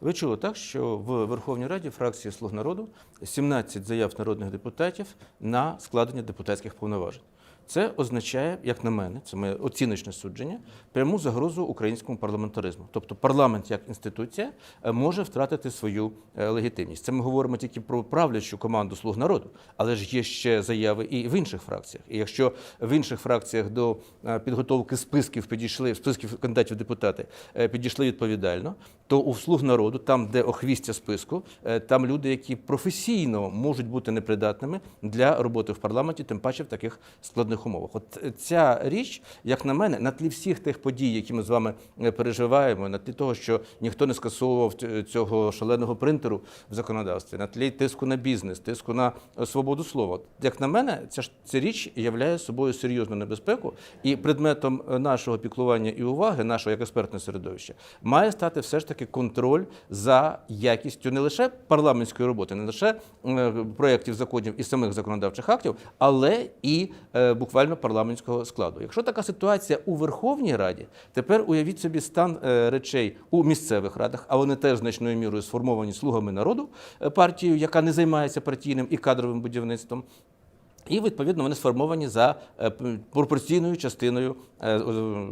Ви чули так, що в Верховній Раді фракції Слуг народу 17 заяв народних депутатів на складення депутатських повноважень. Це означає, як на мене, це моє оціночне судження, пряму загрозу українському парламентаризму. Тобто парламент як інституція е, може втратити свою е, легітимність. Це ми говоримо тільки про правлячу команду слуг народу, але ж є ще заяви і в інших фракціях. І якщо в інших фракціях до е, підготовки списків підійшли списків кандидатів депутати підійшли відповідально, то у слуг народу, там, де охвістя списку, там люди, які професійно можуть бути непридатними для роботи в парламенті, тим паче в таких складних умовах. От е, ця річ, як на мене, на тлі всіх тих подій, які ми з вами е, переживаємо, на тлі того, що ніхто не скасовував цього шаленого принтеру в законодавстві, на тлі тиску на бізнес, тиску на е, свободу слова. Як на мене, ця ж ця річ являє собою серйозну небезпеку, і предметом е, нашого піклування і уваги, нашого як експертного середовища, має стати все ж таки контроль за якістю не лише парламентської роботи, не лише е, проєктів законів і самих законодавчих актів, але і е, буквально парламентського складу. Якщо така ситуація у Верховній Раді, тепер уявіть собі стан е, речей у місцевих радах, а вони теж значною мірою сформовані слугами народу е, партією, яка не займається партійним і кадровим будівництвом. І відповідно вони сформовані за е, пропорційною частиною е,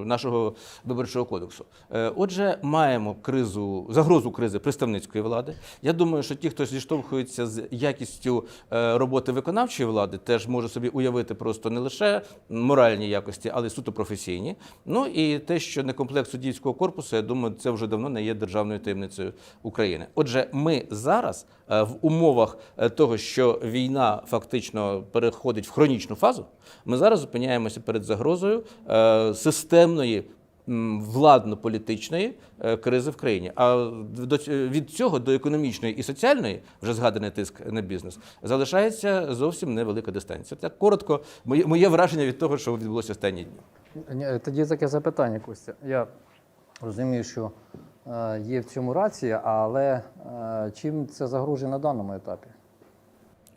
нашого виборчого кодексу. Е, Отже, маємо кризу, загрозу кризи представницької влади. Я думаю, що ті, хто зіштовхується з якістю роботи виконавчої влади, теж може собі уявити просто не лише моральні якості, але й суто професійні. Ну і те, що не комплект суддівського корпусу, я думаю, це вже давно не є державною таємницею України. Отже, ми зараз в умовах того, що війна фактично переходить в хронічну фазу, ми зараз зупиняємося перед загрозою е, системної. Владно-політичної е, кризи в країні. А до від цього до економічної і соціальної, вже згаданий тиск на бізнес, залишається зовсім невелика дистанція. Так коротко, моє, моє враження від того, що відбулося останні дні. Тоді таке запитання, Костя. Я розумію, що е, є в цьому рація, але чим це загрожує на даному етапі?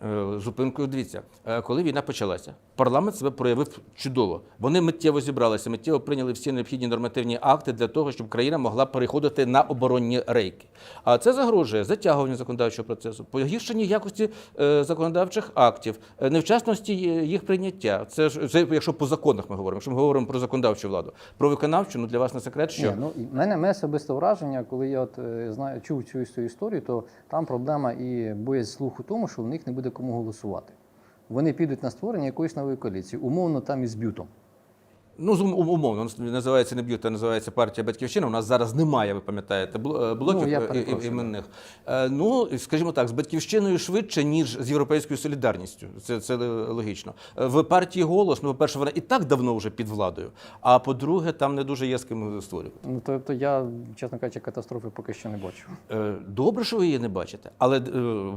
Е, Зупинкою. Дивіться, е, коли війна почалася, парламент себе проявив чудово. Вони миттєво зібралися, миттєво прийняли всі необхідні нормативні акти для того, щоб країна могла переходити на оборонні рейки. А це загрожує затягуванню законодавчого процесу, погіршенні якості е, законодавчих актів, е, невчасності їх прийняття. Це ж це якщо по законах ми говоримо. Якщо ми говоримо про законодавчу владу, про виконавчу, ну для вас не секрет, що Ні, ну, в мене, мене особисте враження, коли я от, е, знаю, чув цю історію, то там проблема і боязнь слуху тому, що в них не буде кому голосувати. Вони підуть на створення якоїсь нової коаліції, умовно там із бютом. Ну, з умовно, називається не б'ют, а називається партія Батьківщина. У нас зараз немає, ви пам'ятаєте, е, блоків Ну, е, іменних. Е, Ну, скажімо так, з батьківщиною швидше, ніж з європейською солідарністю. Це, це логічно. В партії голос, ну, по-перше, вона і так давно вже під владою. А по-друге, там не дуже є з ким створювати. Ну, тобто я, чесно кажучи, катастрофи поки що не бачу. Добре, що ви її не бачите. Але е,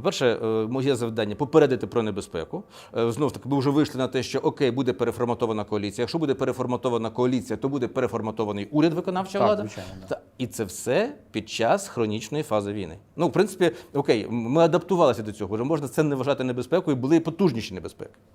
перше, е, моє завдання попередити про небезпеку. Знов таки, ми вже вийшли на те, що окей, буде переформатована коаліція. Якщо буде переформатована коаліція, то буде переформатований уряд виконавча Так, влада. звичайно, да. І це все під час хронічної фази війни. Ну, в принципі, окей, ми адаптувалися до цього. Вже можна це не вважати небезпекою, були потужніші небезпеки.